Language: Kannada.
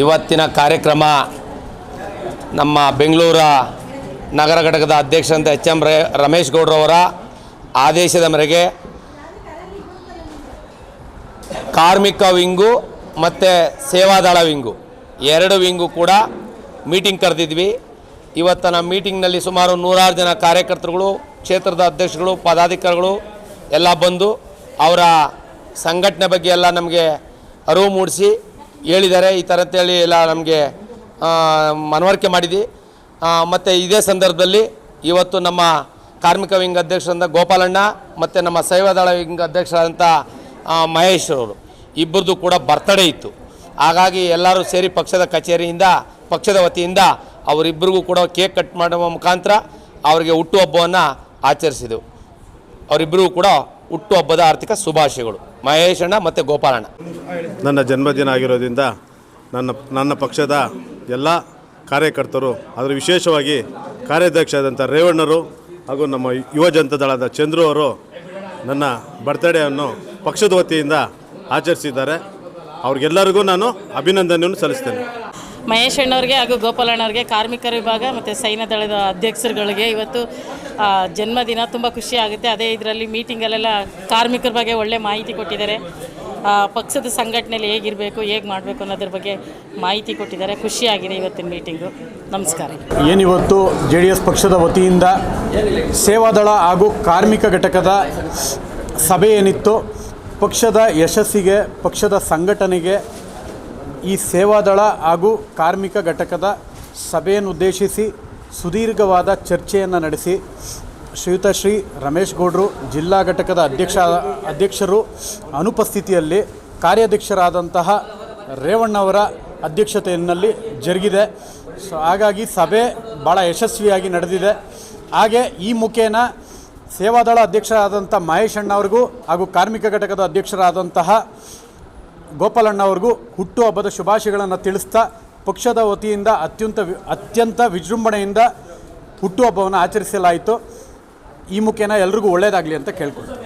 ಇವತ್ತಿನ ಕಾರ್ಯಕ್ರಮ ನಮ್ಮ ಬೆಂಗಳೂರ ನಗರ ಘಟಕದ ಅಧ್ಯಕ್ಷರಂತ ಎಚ್ ಎಂ ರಮೇಶ್ ಗೌಡ್ರವರ ಆದೇಶದ ಮೇರೆಗೆ ಕಾರ್ಮಿಕ ವಿಂಗು ಮತ್ತು ಸೇವಾದಳ ವಿಂಗು, ಎರಡು ವಿಂಗು ಕೂಡ ಮೀಟಿಂಗ್ ಕರೆದಿದ್ವಿ. ಇವತ್ತಿನ ಮೀಟಿಂಗ್ನಲ್ಲಿ ಸುಮಾರು ನೂರಾರು ಜನ ಕಾರ್ಯಕರ್ತರುಗಳು, ಕ್ಷೇತ್ರದ ಅಧ್ಯಕ್ಷಗಳು ಪದಾಧಿಕಾರಿಗಳು ಎಲ್ಲ ಬಂದು ಅವರ ಸಂಘಟನೆ ಬಗ್ಗೆ ಎಲ್ಲ ನಮಗೆ ಅರಿವು ಮೂಡಿಸಿ ಹೇಳಿದ್ದಾರೆ, ಈ ಥರ ಅಂತೇಳಿ ಎಲ್ಲ ನಮಗೆ ಮನವರಿಕೆ ಮಾಡಿದ್ವಿ. ಮತ್ತು ಇದೇ ಸಂದರ್ಭದಲ್ಲಿ ಇವತ್ತು ನಮ್ಮ ಕಾರ್ಮಿಕ ವಿಂಗ್ ಅಧ್ಯಕ್ಷರಾದ ಗೋಪಾಲಣ್ಣ ಮತ್ತು ನಮ್ಮ ಸೈವದಳ ವಿಂಗ್ ಅಧ್ಯಕ್ಷರಾದಂಥ ಮಹೇಶ್ ಅವರು, ಇಬ್ಬರದು ಕೂಡ ಬರ್ತಡೇ ಇತ್ತು. ಹಾಗಾಗಿ ಎಲ್ಲರೂ ಸೇರಿ ಪಕ್ಷದ ಕಚೇರಿಯಿಂದ, ಪಕ್ಷದ ವತಿಯಿಂದ ಅವರಿಬ್ಬರಿಗೂ ಕೂಡ ಕೇಕ್ ಕಟ್ ಮಾಡುವ ಮುಖಾಂತರ ಅವರಿಗೆ ಹುಟ್ಟುಹಬ್ಬವನ್ನು ಆಚರಿಸಿದೆವು. ಅವರಿಬ್ಬರಿಗೂ ಕೂಡ ಹುಟ್ಟುಹಬ್ಬದ ಆರ್ಥಿಕ ಶುಭಾಶಯಗಳು. ಮಹೇಶ್ ಅಣ್ಣ ಮತ್ತು ಗೋಪಾಲಣ್ಣ ನನ್ನ ಜನ್ಮದಿನ ಆಗಿರೋದ್ರಿಂದ ನನ್ನ ನನ್ನ ಪಕ್ಷದ ಎಲ್ಲ ಕಾರ್ಯಕರ್ತರು ಅದರ ವಿಶೇಷವಾಗಿ ಕಾರ್ಯಾಧ್ಯಕ್ಷರಾದಂಥ ರೇವಣ್ಣರು ಹಾಗೂ ನಮ್ಮ ಯುವ ಜನತಾ ದಳದ ಚಂದ್ರು ಅವರು ನನ್ನ ಬರ್ತ್ಡೇಯನ್ನು ಪಕ್ಷದ ವತಿಯಿಂದ ಆಚರಿಸಿದ್ದಾರೆ. ಅವ್ರಿಗೆಲ್ಲರಿಗೂ ನಾನು ಅಭಿನಂದನೆಯನ್ನು ಸಲ್ಲಿಸ್ತೇನೆ. ಮಹೇಶ್ ಅಣ್ಣವ್ರಿಗೆ ಹಾಗೂ ಗೋಪಾಲಣ್ಣವ್ರಿಗೆ ಕಾರ್ಮಿಕರ ವಿಭಾಗ ಮತ್ತು ಸೈನ್ಯ ದಳದ ಅಧ್ಯಕ್ಷರುಗಳಿಗೆ ಇವತ್ತು ಜನ್ಮದಿನ ತುಂಬ ಖುಷಿ ಆಗುತ್ತೆ. ಅದೇ ಇದರಲ್ಲಿ ಮೀಟಿಂಗಲ್ಲೆಲ್ಲ ಕಾರ್ಮಿಕರ ಬಗ್ಗೆ ಒಳ್ಳೆ ಮಾಹಿತಿ ಕೊಟ್ಟಿದ್ದಾರೆ. ಪಕ್ಷದ ಸಂಘಟನೆಯಲ್ಲಿ ಹೇಗಿರಬೇಕು, ಹೇಗೆ ಮಾಡಬೇಕು ಅನ್ನೋದ್ರ ಬಗ್ಗೆ ಮಾಹಿತಿ ಕೊಟ್ಟಿದ್ದಾರೆ. ಖುಷಿಯಾಗಿದೆ ಇವತ್ತಿನ ಮೀಟಿಂಗು ನಮಸ್ಕಾರ. ಏನಿವತ್ತು ಜೆ ಡಿ ಎಸ್ ಪಕ್ಷದ ವತಿಯಿಂದ ಸೇವಾದಳ ಹಾಗೂ ಕಾರ್ಮಿಕ ಘಟಕದ ಸಭೆ ಏನಿತ್ತು? ಪಕ್ಷದ ಯಶಸ್ಸಿಗೆ, ಪಕ್ಷದ ಸಂಘಟನೆಗೆ ಈ ಸೇವಾದಳ ಹಾಗೂ ಕಾರ್ಮಿಕ ಘಟಕದ ಸಭೆಯನ್ನು ಉದ್ದೇಶಿಸಿ ಸುದೀರ್ಘವಾದ ಚರ್ಚೆಯನ್ನು ನಡೆಸಿ ಶ್ರೀಯುತ ಶ್ರೀ ರಮೇಶ್ ಗೌಡ್ರು, ಜಿಲ್ಲಾ ಘಟಕದ ಅಧ್ಯಕ್ಷ, ಅಧ್ಯಕ್ಷರು ಅನುಪಸ್ಥಿತಿಯಲ್ಲಿ ಕಾರ್ಯಾಧ್ಯಕ್ಷರಾದಂತಹ ರೇವಣ್ಣವರ ಅಧ್ಯಕ್ಷತೆಯಲ್ಲಿ ಜರುಗಿದೆ. ಸೊ ಹಾಗಾಗಿ ಸಭೆ ಭಾಳ ಯಶಸ್ವಿಯಾಗಿ ನಡೆದಿದೆ. ಹಾಗೆ ಈ ಮುಖೇನ ಸೇವಾದಳ ಅಧ್ಯಕ್ಷರಾದಂಥ ಮಹೇಶ್ ಅಣ್ಣವ್ರಿಗೂ ಹಾಗೂ ಕಾರ್ಮಿಕ ಘಟಕದ ಅಧ್ಯಕ್ಷರಾದಂತಹ ಗೋಪಾಲಣ್ಣವ್ರಿಗೂ ಹುಟ್ಟುಹಬ್ಬದ ಶುಭಾಶಯಗಳನ್ನು ತಿಳಿಸ್ತಾ ಪಕ್ಷದ ವತಿಯಿಂದ ಅತ್ಯಂತ ಅತ್ಯಂತ ವಿಜೃಂಭಣೆಯಿಂದ ಹುಟ್ಟುಹಬ್ಬವನ್ನು ಆಚರಿಸಲಾಯಿತು. ಈ ಮುಖೇನ ಎಲ್ರಿಗೂ ಒಳ್ಳೆಯದಾಗಲಿ ಅಂತ ಕೇಳ್ಕೊಳ್ತೀನಿ.